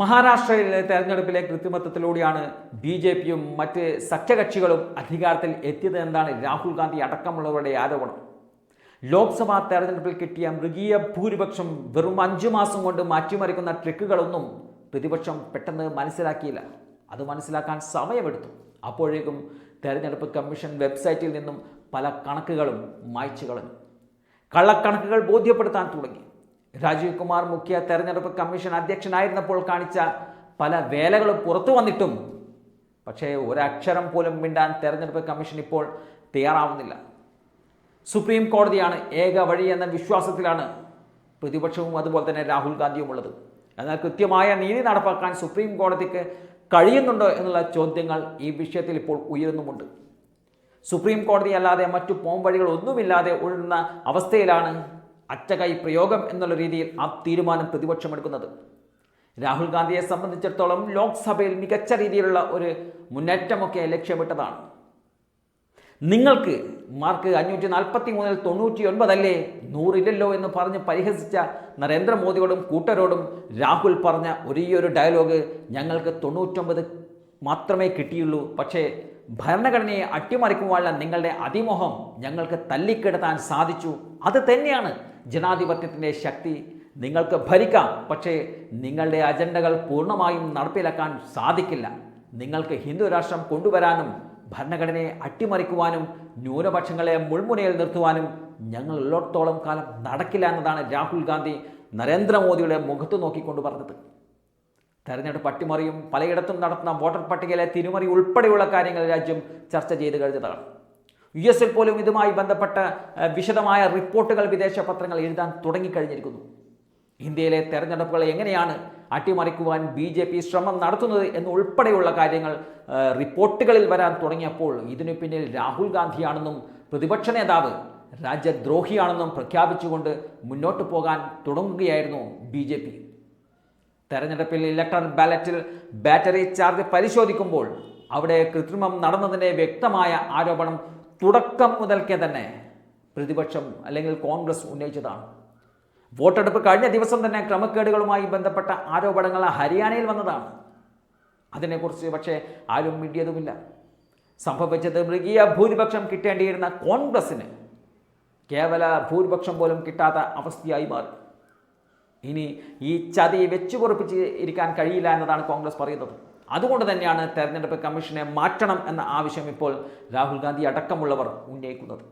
മഹാരാഷ്ട്രയിലെ തെരഞ്ഞെടുപ്പിലെ കൃത്രിമത്വത്തിലൂടെയാണ് B J പിയും മറ്റ് സഖ്യകക്ഷികളും അധികാരത്തിൽ എത്തിയത് എന്നാണ് രാഹുൽ ഗാന്ധി അടക്കമുള്ളവരുടെ ആരോപണം. ലോക്സഭാ തെരഞ്ഞെടുപ്പിൽ കിട്ടിയ മൃഗീയ ഭൂരിപക്ഷം വെറും അഞ്ചു മാസം കൊണ്ട് മാറ്റിമറിക്കുന്ന ട്രിക്കുകളൊന്നും പ്രതിപക്ഷം പെട്ടെന്ന് മനസ്സിലാക്കിയില്ല. അത് മനസ്സിലാക്കാൻ സമയമെടുത്തു. അപ്പോഴേക്കും തെരഞ്ഞെടുപ്പ് കമ്മീഷൻ വെബ്സൈറ്റിൽ നിന്നും പല കണക്കുകളും മായ്ച്ചു കളഞ്ഞു. കള്ളക്കണക്കുകൾ ബോധ്യപ്പെടുത്താൻ തുടങ്ങി. രാജീവ് കുമാർ മുഖ്യ തെരഞ്ഞെടുപ്പ് കമ്മീഷൻ അധ്യക്ഷനായിരുന്നപ്പോൾ കാണിച്ച പല വേലകളും പുറത്തു വന്നിട്ടും പക്ഷേ ഒരക്ഷരം പോലും മിണ്ടാൻ തെരഞ്ഞെടുപ്പ് കമ്മീഷൻ ഇപ്പോൾ തയ്യാറാവുന്നില്ല. സുപ്രീം കോടതിയാണ് ഏക വഴി എന്ന വിശ്വാസത്തിലാണ് പ്രതിപക്ഷവും അതുപോലെ തന്നെ രാഹുൽ ഗാന്ധിയും ഉള്ളത്. എന്നാൽ കൃത്യമായ നീതി നടപ്പാക്കാൻ സുപ്രീം കോടതിക്ക് കഴിയുന്നുണ്ടോ എന്നുള്ള ചോദ്യങ്ങൾ ഈ വിഷയത്തിൽ ഇപ്പോൾ ഉയരുന്നുമുണ്ട്. സുപ്രീം കോടതി അല്ലാതെ മറ്റു പോംവഴികൾ ഒന്നുമില്ലാതെ ഉഴുന്ന അവസ്ഥയിലാണ് അറ്റകൈ പ്രയോഗം എന്നുള്ള രീതിയിൽ ആ തീരുമാനം പ്രതിപക്ഷമെടുക്കുന്നത്. രാഹുൽ ഗാന്ധിയെ സംബന്ധിച്ചിടത്തോളം ലോക്സഭയിൽ മികച്ച രീതിയിലുള്ള ഒരു മുന്നേറ്റമൊക്കെ ലക്ഷ്യമിട്ടതാണ്. നിങ്ങൾക്ക് മാർക്ക് അഞ്ഞൂറ്റി നാൽപ്പത്തി മൂന്നിൽ തൊണ്ണൂറ്റി ഒൻപതല്ലേ നൂറില്ലല്ലോ എന്ന് പറഞ്ഞ് പരിഹസിച്ച നരേന്ദ്രമോദിയോടും കൂട്ടരോടും രാഹുൽ പറഞ്ഞ ഒരേയൊരു ഡയലോഗ് ഞങ്ങൾക്ക് തൊണ്ണൂറ്റൊമ്പത് മാത്രമേ കിട്ടിയുള്ളൂ. പക്ഷേ ഭരണഘടനയെ അട്ടിമറിക്കുവാനുള്ള നിങ്ങളുടെ അതിമോഹം ഞങ്ങൾക്ക് തല്ലിക്കെടുത്താൻ സാധിച്ചു. അത് തന്നെയാണ് ജനാധിപത്യത്തിന്റെ ശക്തി. നിങ്ങൾക്ക് ഭരിക്കാം പക്ഷേ നിങ്ങളുടെ അജണ്ടകൾ പൂർണമായും നടപ്പിലാക്കാൻ സാധിക്കില്ല. നിങ്ങൾക്ക് ഹിന്ദു രാഷ്ട്രം കൊണ്ടുവരാനും ഭരണഘടനയെ അട്ടിമറിക്കുവാനും ന്യൂനപക്ഷങ്ങളെ മുൾമുനയിൽ നിർത്തുവാനും ഞങ്ങൾ ഉള്ളിടത്തോളം കാലം നടക്കില്ല എന്നതാണ് രാഹുൽ ഗാന്ധി നരേന്ദ്രമോദിയുടെ മുഖത്ത് നോക്കിക്കൊണ്ട് പറഞ്ഞത്. തെരഞ്ഞെടുപ്പ് അട്ടിമറിയും പലയിടത്തും നടത്തുന്ന വോട്ടർ പട്ടികയിലെ തിരിമറി ഉൾപ്പെടെയുള്ള കാര്യങ്ങൾ രാജ്യം ചർച്ച ചെയ്ത് കഴിഞ്ഞതാണ് യു എസിൽ പോലും ഇതുമായി ബന്ധപ്പെട്ട വിശദമായ റിപ്പോർട്ടുകൾ വിദേശ പത്രങ്ങൾ എഴുതാൻ തുടങ്ങിക്കഴിഞ്ഞിരിക്കുന്നു. ഇന്ത്യയിലെ തെരഞ്ഞെടുപ്പുകൾ എങ്ങനെയാണ് അട്ടിമറിക്കുവാൻ ബി ജെ പി ശ്രമം നടത്തുന്നത് എന്നുൾപ്പെടെയുള്ള കാര്യങ്ങൾ റിപ്പോർട്ടുകളിൽ വരാൻ തുടങ്ങിയപ്പോൾ ഇതിനു പിന്നിൽ രാഹുൽ ഗാന്ധിയാണെന്നും പ്രതിപക്ഷ നേതാവ് രാജ്യദ്രോഹിയാണെന്നും പ്രഖ്യാപിച്ചുകൊണ്ട് മുന്നോട്ട് പോകാൻ തുടങ്ങുകയായിരുന്നു ബി തെരഞ്ഞെടുപ്പിൽ ഇലക്ട്രോൺ ബാലറ്റിൽ ബാറ്ററി ചാർജ് പരിശോധിക്കുമ്പോൾ അവിടെ കൃത്രിമം നടന്നതിന്റെ വ്യക്തമായ ആരോപണം തുടക്കം മുതൽക്കേ തന്നെ പ്രതിപക്ഷം അല്ലെങ്കിൽ കോൺഗ്രസ് ഉന്നയിച്ചതാണ്. വോട്ടെടുപ്പ് കഴിഞ്ഞ ദിവസം തന്നെ ക്രമക്കേടുകളുമായി ബന്ധപ്പെട്ട ആരോപണങ്ങൾ ഹരിയാനയിൽ വന്നതാണ്. അതിനെക്കുറിച്ച് പക്ഷേ ആരും മിണ്ടിയതുമില്ല. സംഭവിച്ചത് മൃഗീയ ഭൂരിപക്ഷം കിട്ടേണ്ടിയിരുന്ന കോൺഗ്രസ്സിന് കേവല ഭൂരിപക്ഷം പോലും കിട്ടാത്ത അവസ്ഥയായി മാറി. ഇനി ഈ ചതി വെച്ചു പൊറപ്പിച്ച് ഇരിക്കാൻ കഴിയില്ല എന്നതാണ് കോൺഗ്രസ് പറയുന്നത്. അതുകൊണ്ട് തന്നെയാണ് തെരഞ്ഞെടുപ്പ് കമ്മീഷനെ മാറ്റണം എന്ന ആവശ്യം ഇപ്പോൾ രാഹുൽ ഗാന്ധി അടക്കമുള്ളവർ ഉന്നയിക്കുന്നത്.